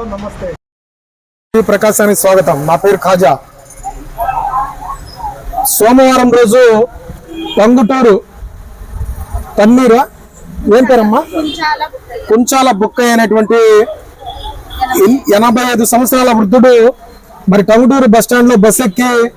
Hello నమస్తే ప్రకాశానికి స్వాగతం. నా పేరు ఖాజా. సోమవారం రోజు టంగుటూరు తన్నీరా ఏం పేరమ్మా? కుంచాల బుక్కయ్య. అనేటువంటి ఎన్- ఎనభై ఐదు సంవత్సరాల వృద్ధుడు మరి టంగుటూరు బస్ స్టాండ్లో బస్ ఎక్కి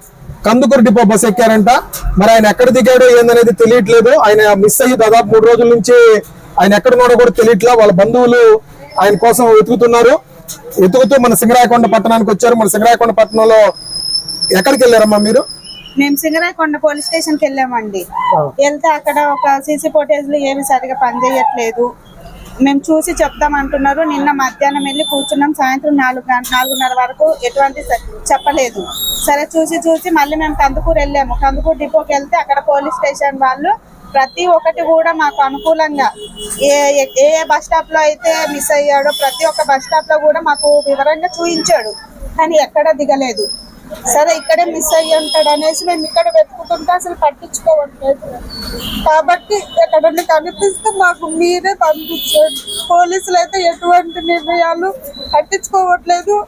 కందుకూరు డిపో బస్ ఎక్కారంట. మరి ఆయన ఎక్కడ దిగాడో ఏందనేది తెలియట్లేదు. ఆయన మిస్ అయ్యి దాదాపు మూడు రోజుల నుంచి ఆయన ఎక్కడున్నాడో కూడా తెలియట్లా. వాళ్ళ బంధువులు ఆయన కోసం వెతుకుతున్నారు. వెతుకుతూ మన సింగరాయకొండ పట్టణానికి వచ్చారు. మన సింగరాయకొండ పట్టణంలో ఎక్కడికి వెళ్ళారమ్మా మీరు? మేము సింగరాయకొండ పోలీస్ స్టేషన్కి వెళ్ళామండి. వెళ్తే అక్కడ ఒక సీసీ ఫోటేజ్లు ఏమి సరిగా పనిచేయట్లేదు. మేము చూసి చెప్తాం అంటున్నారు. నిన్న మధ్యాహ్నం వెళ్ళి కూర్చున్నాం. సాయంత్రం నాలుగు నాలుగున్నర వరకు ఎటువంటి చెప్పలేదు. సరే చూసి చూసి మళ్ళీ మేము కందుకూరు వెళ్ళాము. కందుకూరు డిపోకి వెళ్తే అక్కడ పోలీస్ స్టేషన్ వాళ్ళు ప్రతి ఒక్కటి కూడా మాకు అనుకూలంగా. ఏ ఏ- బస్ స్టాప్లో అయితే మిస్ అయ్యాడో ప్రతి ఒక్క బస్ స్టాప్లో కూడా మాకు వివరంగా చూపించాడు కానీ ఎక్కడ దిగలేదు. సరే ఇక్కడే మిస్ అయ్యి ఉంటాడు అనేసి మేము ఇక్కడ వెతుకుతుంటే అసలు పట్టించుకోవట్లేదు. కాబట్టి ఎక్కడన్నా కనిపిస్తే మాకు మీరే పంపించండి పోలీసులు అయితే ఎటువంటి నిర్ణయాలు పట్టించుకోవట్లేదు.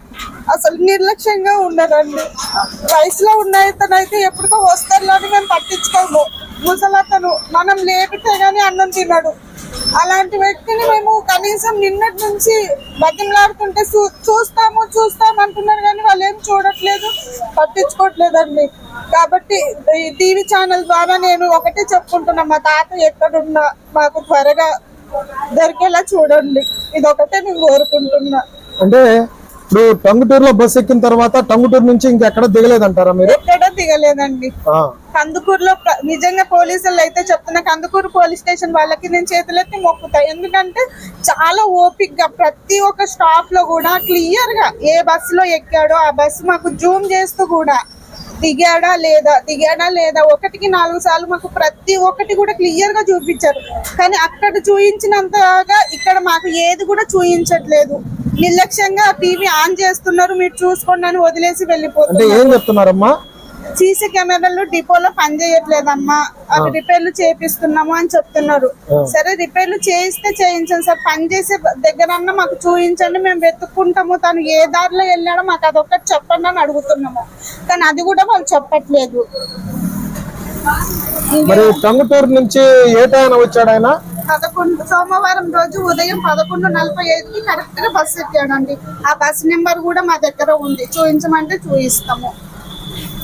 అసలు నిర్లక్ష్యంగా ఉన్నారండి వయసులో ఉన్న ఇతనైతే ఎప్పటికో అని మేము పట్టించుకోము. ముసలతను మనం లేపితే గానీ అన్నం తిన్నాడు అలాంటి వ్యక్తిని మేము కనీసం నిన్నటి నుంచి బతిమలాడుతుంటే చూ- చూస్తాము చూస్తాము అంటున్నారు కానీ వాళ్ళు ఏం చూడట్లేదు పట్టించుకోవట్లేదండి. కాబట్టి ఈ టీవీ ఛానల్ ద్వారా నేను ఒకటే చెప్పుకుంటున్నా మా తాత ఎక్కడున్నా మాకు త్వరగా దొరికేలా చూడండి. ఇది ఒకటే నేను కోరుకుంటున్నా. అంటే ఇప్పుడు టంగుటూరులో బస్ ఎక్కిన తర్వాత టంగుటూరు నుంచి ఇంకెక్కడ దిగలేదంటారా మీరు? ఎక్కడో దిగలేదండి. కందుకూరులో నిజంగా పోలీసులు అయితే చెప్తున్నా కందుకూరు పోలీస్ స్టేషన్ వాళ్ళకి నేను చేతులెత్తి మొక్కుతా. ఎందుకంటే చాలా ఓపిక్గా ప్రతి ఒక్క స్టాప్లో కూడా క్లియర్గా ఏ బస్సులో ఎక్కాడో ఆ బస్సు మాకు జూమ్ చేస్తూ కూడా దిగాడా లేదా? దిగాడా లేదా? ఒకటికి నాలుగు సార్లు మాకు ప్రతి ఒక్కటి కూడా క్లియర్గా చూపించారు. కానీ అక్కడ చూపించినంతగా ఇక్కడ మాకు ఏది కూడా చూపించట్లేదు నిర్లక్ష్యంగా టీవీ ఆన్ చేస్తున్నారు మీరు చూసుకోండి అని వదిలేసి వెళ్ళిపోతున్నారు. ఏం చెప్తున్నారమ్మా? సీసీ కెమెరాలు డిపోలో పనిచేయట్లేదమ్మా. అవి రిపేర్లు చేపిస్తున్నాము అని చెప్తున్నారు. సరే రిపేర్లు చేయిస్తే చేయించండి సార్. పని చేసే దగ్గరన్నా మాకు చూపించండి మేము వెతుక్కుంటాము. తను ఏ దారిలో వెళ్ళాడో మాకు అదొక్కటి చెప్పండి అని అడుగుతున్నాము. కానీ అది కూడా వాళ్ళు చెప్పట్లేదు. మరి టంగుటూరు నుంచి ఏ టైం వచ్చాడు ఆయన? పదకొండు సోమవారం రోజు ఉదయం పదకొండు నలభై ఐదుకి కరెక్ట్గా బస్సు ఎక్కాడండి. ఆ బస్ నెంబర్ కూడా మా దగ్గర ఉంది. చూపించమంటే చూపిస్తాము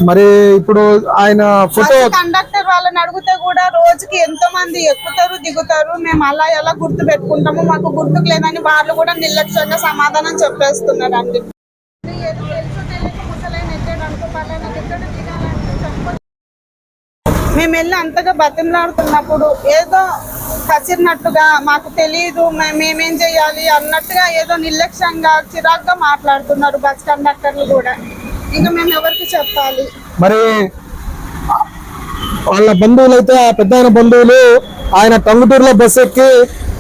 మరి ఇప్పుడు ఆయన ఫోటో కండక్టర్ వాళ్ళని అడిగితే కూడా రోజుకి ఎంతో మంది ఎక్కుతారు దిగుతారు మేము అలా ఎలా గుర్తు పెట్టుకుంటాము మాకు గుర్తుకు లేదని వాళ్ళు కూడా నిర్లక్ష్యంగా సమాధానం చెప్పేస్తున్నారు అండి మేము వెళ్ళి అంతగా బతిమలాడుతున్నప్పుడు ఏదో కసిరినట్టుగా మాకు తెలియదు మేమేం చేయాలి అన్నట్టుగా ఏదో నిర్లక్ష్యంగా చిరాగ్గా మాట్లాడుతున్నారు బస్ కండక్టర్లు కూడా. ఇంకా మేము ఎవరికి చెప్పాలి? మరి వాళ్ళ బంధువులు అయితే ఆ పెద్ద ఆయన బంధువులు ఆయన టంగుటూరులో బస్ ఎక్కి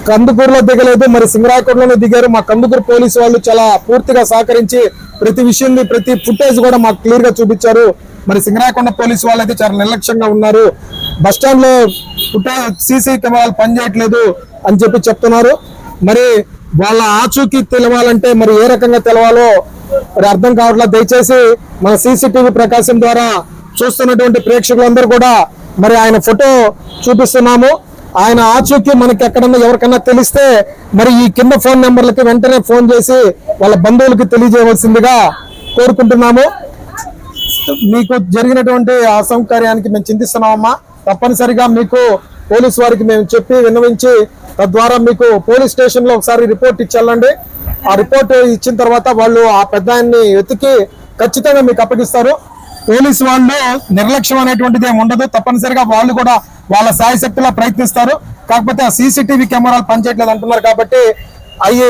కందుకూరులో దిగలేదు. మరి సింగరాయకోటలోనే దిగారు. మా కందుకూరు పోలీసు వాళ్ళు చాలా పూర్తిగా సహకరించి ప్రతి విషయాన్ని ప్రతి ఫుటేజ్ కూడా మాకు క్లియర్గా చూపించారు. మరి సింగరాయకొండ పోలీసు వాళ్ళు అయితే చాలా నిర్లక్ష్యంగా ఉన్నారు. బస్ స్టాండ్లో ఫుటేజ్ సీసీ కెమెరాలు పనిచేయట్లేదు అని చెప్పి చెప్తున్నారు. మరి వాళ్ళ ఆచూకీ తెలవాలంటే మరి ఏ రకంగా తెలవాలో మరి అర్థం కావట్లేదు దయచేసి మన సీసీటీవీ ప్రకాశం ద్వారా చూస్తున్నటువంటి ప్రేక్షకులందరూ కూడా మరి ఆయన ఫోటో చూపిస్తున్నాము. ఆయన ఆచూక్యం మనకి ఎక్కడన్నా ఎవరికన్నా తెలిస్తే మరి ఈ కింద ఫోన్ నెంబర్లకి వెంటనే ఫోన్ చేసి వాళ్ళ బంధువులకి తెలియజేయవలసిందిగా కోరుకుంటున్నాము. మీకు జరిగినటువంటి అసౌకర్యానికి మేము చింతిస్తున్నామమ్మా. తప్పనిసరిగా మీకు పోలీస్ వారికి మేము చెప్పి విన్నవించి తద్వారా మీకు పోలీస్ స్టేషన్లో ఒకసారి రిపోర్ట్ ఇచ్చేళ్ళండి ఆ రిపోర్ట్ ఇచ్చిన తర్వాత వాళ్ళు ఆ పెద్ద వెతికి ఖచ్చితంగా మీకు అప్పగిస్తారు. పోలీస్ వాళ్ళు నిర్లక్ష్యం అనేటువంటిది ఏమి ఉండదు. తప్పనిసరిగా వాళ్ళు కూడా వాళ్ళ సాయశక్తిలా ప్రయత్నిస్తారు. కాకపోతే ఆ సీసీటీవీ కెమెరాలు పనిచేయట్లేదు అంటున్నారు కాబట్టి అవి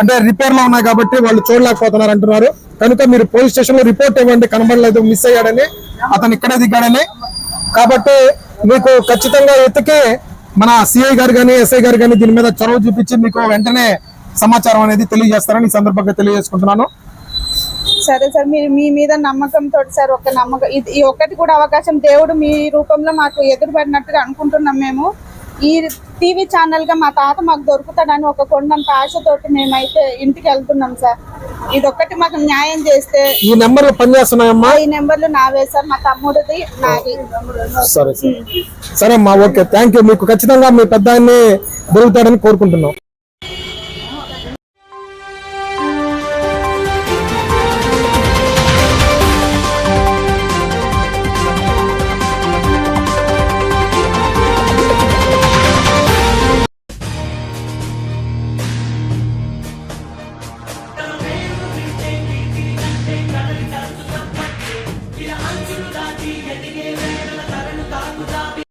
అంటే రిపేర్లో ఉన్నాయి కాబట్టి వాళ్ళు చూడలేకపోతున్నారు అంటున్నారు. కనుక మీరు పోలీస్ స్టేషన్లో రిపోర్ట్ ఇవ్వండి కనబడలేదు మిస్ అయ్యాడని అతను ఇక్కడే దిగాడని. కాబట్టి మీకు ఖచ్చితంగా ఎతికి మన సిఐ గారు కానీ ఎస్ఐ గారు కానీ దీని మీద చొరవ చూపించి మీకు వెంటనే సమాచారం అనేది తెలియజేస్తారని ఈ సందర్భంగా తెలియజేసుకుంటున్నాను. సరే సార్ మీరు మీ మీద నమ్మకంతో సార్ ఒక నమ్మకం. ఇది ఈ ఒక్కటి కూడా అవకాశం దేవుడు మీ రూపంలో మాకు ఎదురుపడినట్టుగా అనుకుంటున్నాం మేము. ఈ టీవీ ఛానల్గా మా తాత మాకు దొరుకుతాడని ఒక కొండంత ఆశతోటి మేమైతే ఇంటికి వెళ్తున్నాం సార్. ఇదొక్కటి మాకు న్యాయం చేస్తే ఈ నెంబర్లు పనిచేస్తున్నాయమ్మా? ఈ నెంబర్లు నావే సార్ మా తమ్ముడిది నాది. సరే సరే. అమ్మా ఓకే. థ్యాంక్ యూ మీకు ఖచ్చితంగా మీ పెద్ద దొరుకుతాడని కోరుకుంటున్నాం.